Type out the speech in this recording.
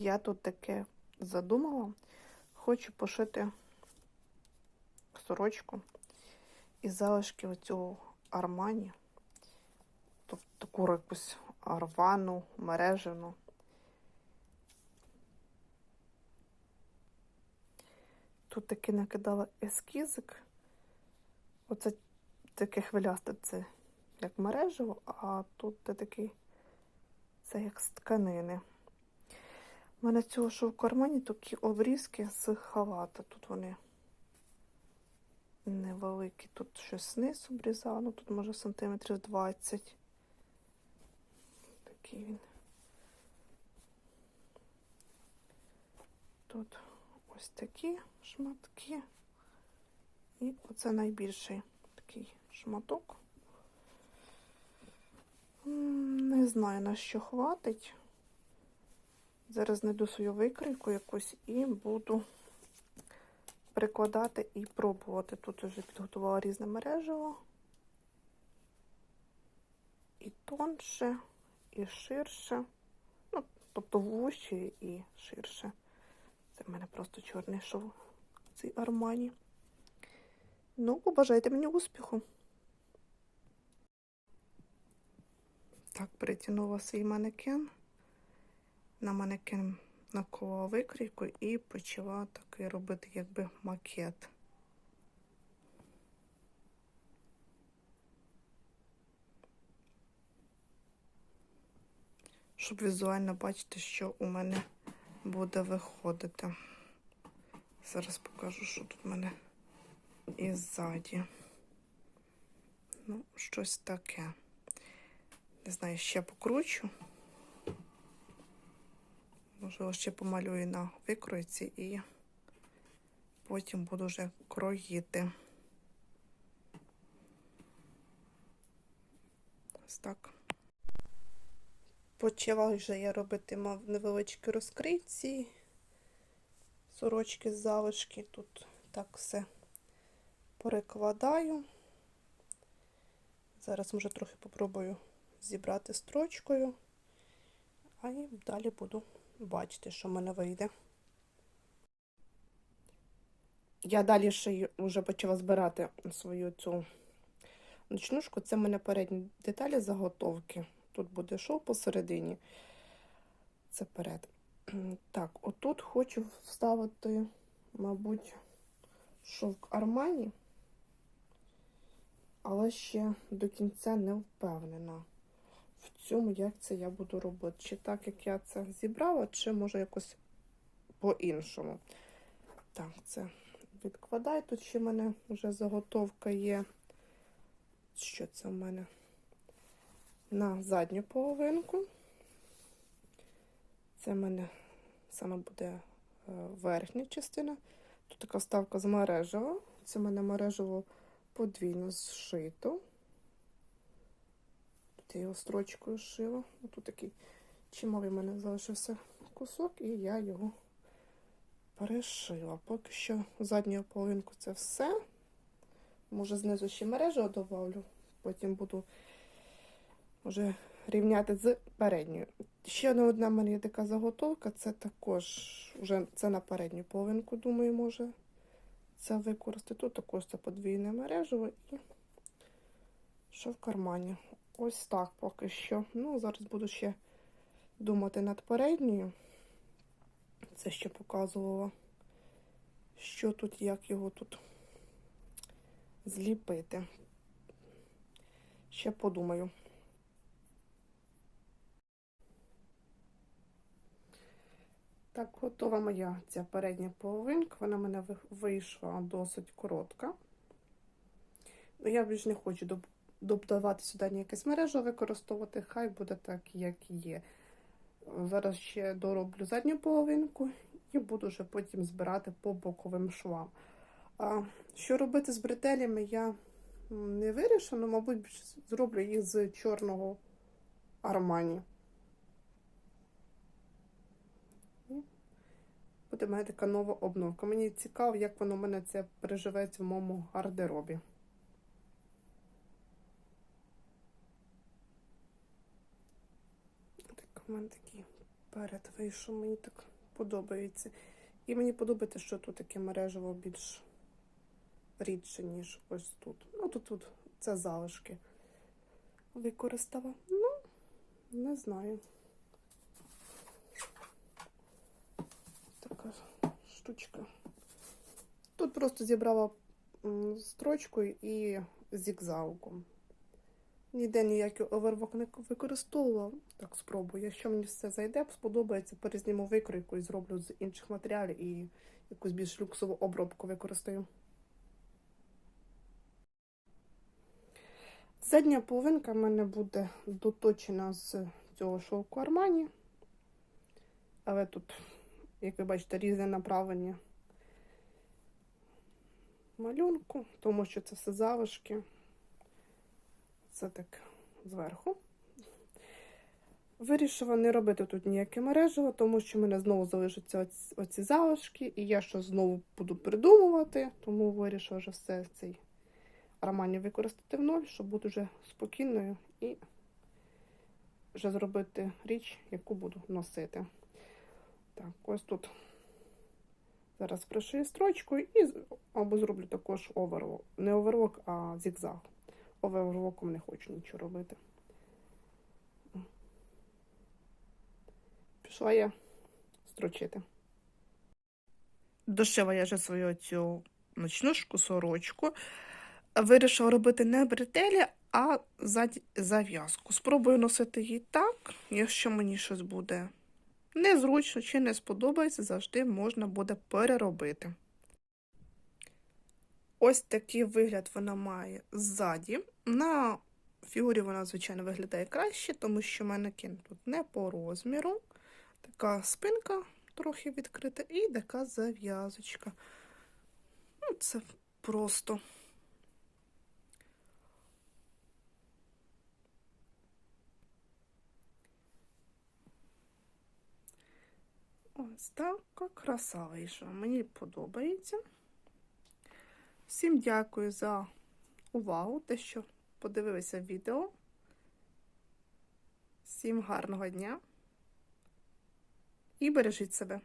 Я тут таке задумала. Хочу пошити сорочку із залишки оцього армані. Тобто таку якусь рвану, мережину. Тут таки накидала ескізик. Оце таке хвилясте, це як мережево, а тут такий, це як з тканини. У мене цього, що в кармані такі обрізки з халата. Тут вони невеликі. Тут щось знизу обрізала, ну тут може сантиметрів 20. Такий він. Тут ось такі шматки. І оце найбільший такий шматок. Не знаю, на що хватить. Зараз знайду свою викрійку якусь і буду прикладати і пробувати. Тут вже підготувала різне мережево. І тонше, і ширше. Ну, тобто вужче і ширше. Це в мене просто чорний шов цей армані. Ну, побажайте мені успіху. Так, притягнула свій манекен. На манекен наколола викрійку і почала такий робити якби макет. Щоб візуально бачити, що у мене буде виходити. Зараз покажу, що тут у мене і ззаді. Ну, щось таке. Не знаю, ще покручу. Можливо, ще помалюю на викройці і потім буду вже кроїти. Ось так. Почала вже я робити мав невеличкі розкриті сорочки з залишки. Тут так все перекладаю. Зараз може трохи попробую зібрати строчкою, а і далі буду бачити, що в мене вийде. Я далі ще вже почала збирати свою цю ночнушку. Це в мене передні деталі заготовки. Тут буде шов посередині. Це перед. Так, отут хочу вставити, мабуть, шовк Армані, але ще до кінця не впевнена цьому, як це я буду робити. Чи так, як я це зібрала, чи може якось по-іншому. Так, це відкладаю. Тут ще в мене вже заготовка є. Що це в мене? На задню половинку. Це в мене саме буде е, верхня частина. Тут така вставка з мережево. Це в мене мережево подвійно зшито. Я його строчкою шила. Тут такий чималий в мене залишився кусок, і я його перешила. Поки що задню половинку це все. Може, знизу ще мережу добавлю, потім буду вже рівняти з передньою. Ще одна в мене є така заготовка, це також вже це на передню половинку, думаю, може це використати. Тут також це подвійне мережево і що в кармані. Ось так поки що. Ну, зараз буду ще думати над передньою. Це ще показувала, що тут, як його тут зліпити. Ще подумаю. Так, готова моя ця передня половинка. Вона мене вийшла досить коротка. Ну, я більш не хочу додавати сюди ніякесь мережу використовувати, хай буде так, як є. Зараз ще дороблю задню половинку і буду вже потім збирати по боковим швам. А що робити з бретелями, я не вирішила, але, мабуть, зроблю їх з чорного армані. Буде в така нова обновка. Мені цікаво, як воно в мене це переживеться в моєму гардеробі. У мене такі перед вийшов, мені так подобається. І мені подобається, що тут таке мережево більш рідше, ніж ось тут. Ну, тут, тут це залишки використала. Ну, не знаю. Така штучка. Тут просто зібрала м, строчкою і зігзагом. Ніде ніякий овервок не використовувала. Так, спробую. Якщо мені все зайде, сподобається, перезніму викройку і зроблю з інших матеріалів і якусь більш люксову обробку використаю. Задня половинка в мене буде доточена з цього шовку Армані. Але тут, як ви бачите, різне направлення малюнку, тому що це все залишки. Це так зверху. Вирішила не робити тут ніяке мережево, тому що в мене знову залишаться оці, залишки, і я що знову буду придумувати, тому вирішила вже все цей армані використати в ноль, щоб бути вже спокійною і вже зробити річ, яку буду носити. Так, ось тут зараз пришию строчкою і або зроблю також оверлок. Не оверлок, а зігзаг. Оверлоком не хочу нічого робити. Пішла я строчити. Дошила я вже свою цю ночнушку, сорочку. Вирішила робити не бретелі, а зав'язку. Спробую носити її так, якщо мені щось буде незручно чи не сподобається, завжди можна буде переробити. Ось такий вигляд вона має ззаді. На фігурі вона, звичайно, виглядає краще, тому що манекен тут не по розміру. Така спинка трохи відкрита і така зав'язочка. Ну, це просто. Ось така краса. Мені подобається. Всім дякую за увагу, те, що подивилися відео. Всім гарного дня і бережіть себе.